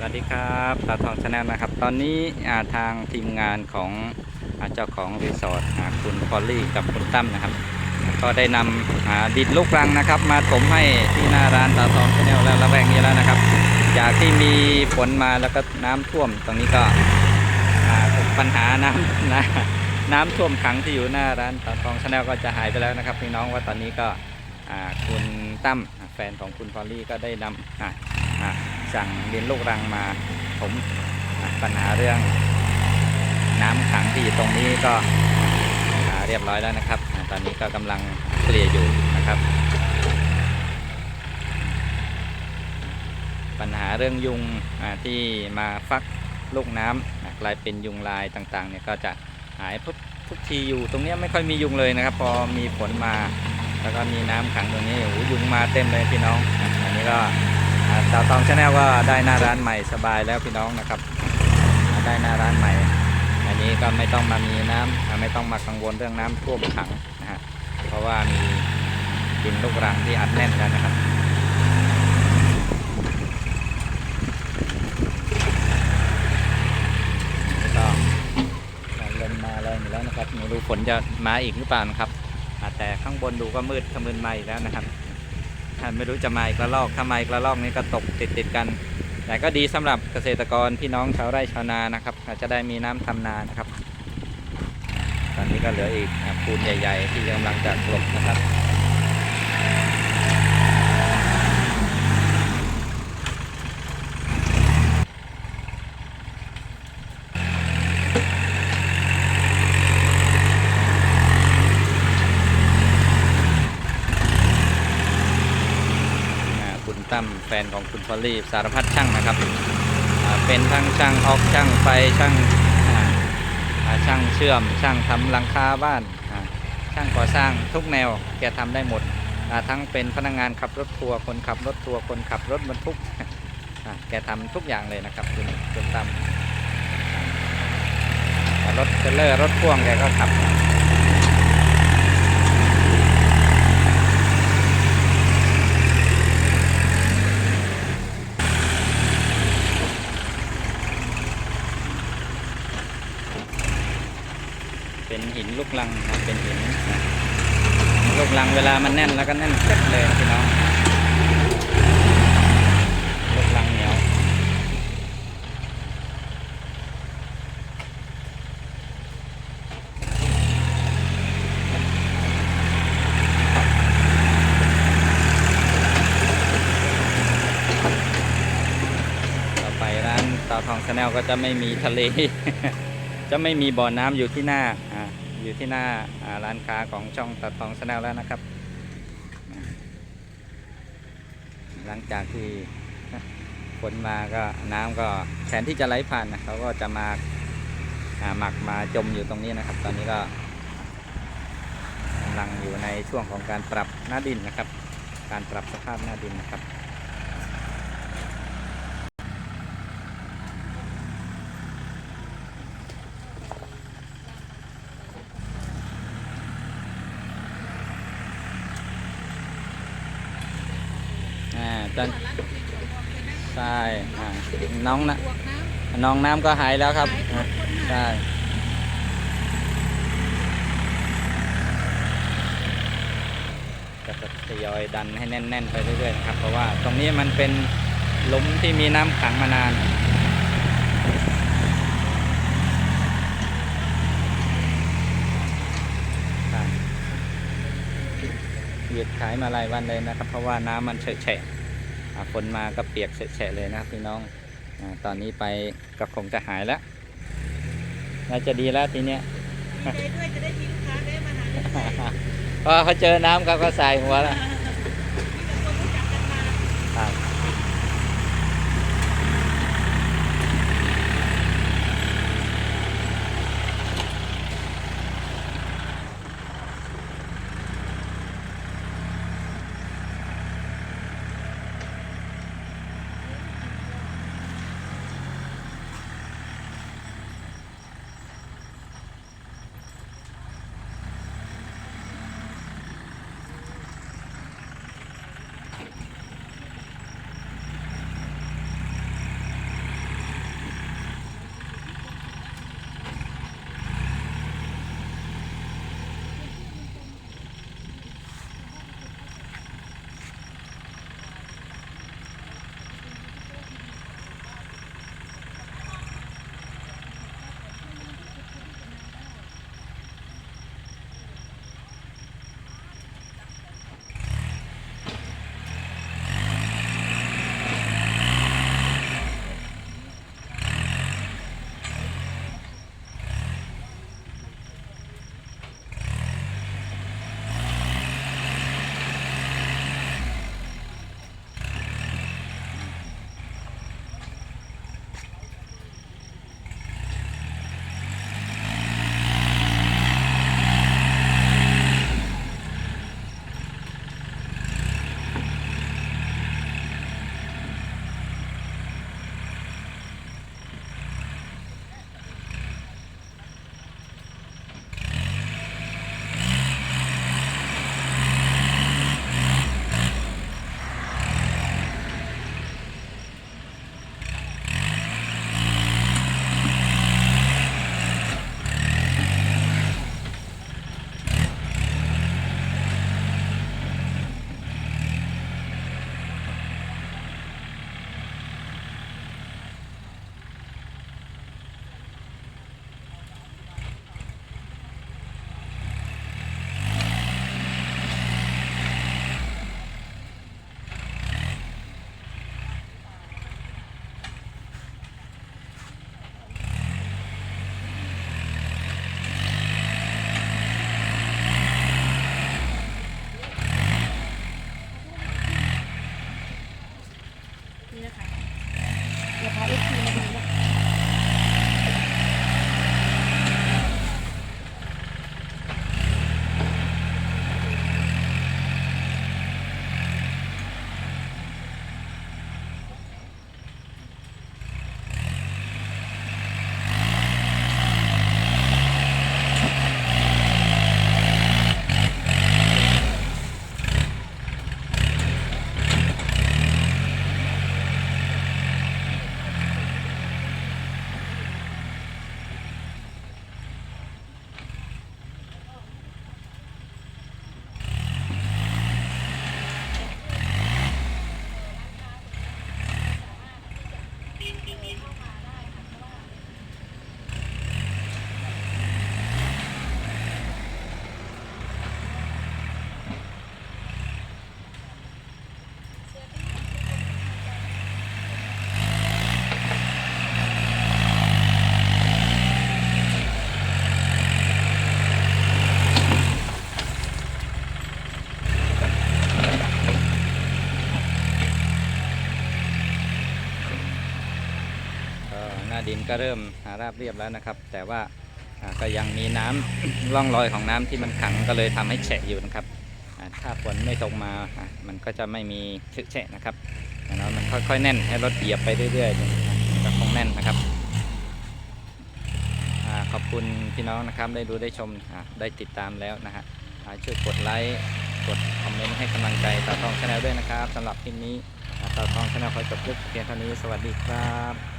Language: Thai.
สวัสดีครับตาทองชาแนลนะครับ ตอนนี้ทางทีมงานของอาเจ้าของรีสอร์ทคุณพอลลี่กับคุณตั้มนะครับ ก็ได้นำดินลูกรังนะครับ มาถมให้ที่หน้าร้านตาทองชาแนลแล้วระแวกนี้แล้วนะครับ จากที่มีฝนมาแล้วก็น้ำท่วม ตรงนี้ก็ปัญหาน้ำนะน้ำท่วมขังที่อยู่หน้าร้านตาทองชาแนลก็จะหายไปแล้วนะครับพี่น้องว่าตอนนี้ก็คุณตั้มแฟนของคุณพอลลี่ก็ได้นำ สั่งดินลูกรังมา ผมปัญหาเรื่องน้ำขังที่อยู่ตรงนี้ก็เรียบร้อยแล้วนะครับ ตอนนี้ก็กำลังเคลียร์อยู่นะครับ ปัญหาเรื่องยุงที่มาฟักลูกน้ำกลายเป็นยุงลายต่างๆเนี่ยก็จะหายทุกทุกทีอยู่ตรงนี้ไม่ค่อยมียุงเลยนะครับ พอมีฝนมาแล้วก็มีน้ำขังตรงนี้โอ้ยุงมาเต็มเลยพี่น้อง อันนี้ก็ อ่าวตองชาแนลก็ได้หน้าร้านใหม่สบายแล้วพี่น้องนะครับ ได้หน้าร้านใหม่ อันนี้ก็ไม่ต้องมามีน้ำอ่าไม่ต้องมากังวลเรื่องน้ำท่วมขังนะฮะเพราะว่ามีดินลูกรังที่อัดแน่นแล้วนะครับนี่ก็ลมมาแรงอยู่แล้วนะครับไม่รู้ฝนจะมาอีกหรือเปล่านะครับ แต่ข้างบนดูก็มืดขมึนมาอีกแล้วนะครับ ไม่รู้จะมาอีกระลอกถ้ามาอีกระลอกนี้ก็ตกติดติดกัน แต่ก็ดีสำหรับเกษตรกรพี่น้องชาวไร่ชาวนานะครับอาจจะได้มีน้ำทำนานะครับ ตอนนี้ก็เหลืออีกปูนใหญ่ ๆ ที่กำลังจะกลบนะครับ ตั้มแฟนของคุณพอลลี่สารพัดช่างนะครับ เป็นทั้งช่างออกช่างไฟช่างช่างเชื่อม ช่างทำหลังคาบ้านช่างก่อสร้างทุกแนวแกทำได้หมดทั้งเป็นพนักงานขับรถทัวร์คนขับรถทัวร์คนขับรถบรรทุกแกทำทุกอย่างเลยนะครับคุณคุณตั้มรถเทเลอร์รถพ่วงแกก็ขับ เป็นหิน ลูกลังนะเป็นหินนะลูกลังเวลามันแน่นแล้วก็แน่นเต็มเลยพี่น้องลูกลังเหนียวต่อไปร้านตาวทองชาแนลก็จะไม่มีทะเล จะไม่มีบ่อน้ำอยู่ที่หน้า อยู่ที่หน้าอ่าร้านค้าของช่องตัดทองชาแนลแล้วนะครับ หลังจากที่ฝนมาก็น้ำก็แทนที่จะไหลผ่านนะเขาก็จะมาหมักมาจมอยู่ตรงนี้นะครับ ตอนนี้ก็กำลังอยู่ในช่วงของการปรับหน้าดินนะครับ การปรับสภาพหน้าดินนะครับ อ่าตอนใช่อ่าน้องนะน้องน้ำก็หายแล้วครับอ่าใช่ก็จะทยอยดันให้แน่น ๆ ไปเรื่อยๆนะครับ เพราะว่าตรงนี้มันเป็นหลุมที่มีน้ำขังมานานใช่หยุดขายมาหลายวันเลยนะครับ เพราะว่าน้ำมันเฉะแฉะอ่า ฝนมาก็เปียกเฉะแฉะเลยนะครับพี่น้องอาตอนนี้ไปก็คงจะหายแล้วน่าจะดีแล้วทีเนี้ยใจด้วยจะได้มีลูกค้าได้มาหาเรื่อยพอเขาเจอน้ำเขาก็ใส่หัวแล้ว หน้าดินก็เริ่มอ่าราบเรียบแล้วนะครับ แต่ว่าก็ยังมีน้ำร่องรอยของน้ำที่มันขังก็เลยทำให้แฉะอยู่นะครับ ถ้าฝนไม่ตกมา มันก็จะไม่มีเฉอะแฉะนะครับอย่างน้อยมันค่อยๆแน่นให้รถเหยียบไปเรื่อยๆก็คงแน่นนะครับขอบคุณพี่น้องนะครับได้ดูได้ชมได้ติดตามแล้วนะฮะช่วยกดไลค์กดคอมเมนต์ให้กำลังใจต่อทองชาแนลด้วยนะครับสำหรับคลิปนี้ต่อทองชาแนลขอจบคลิปเพียงเท่านี้สวัสดีครับ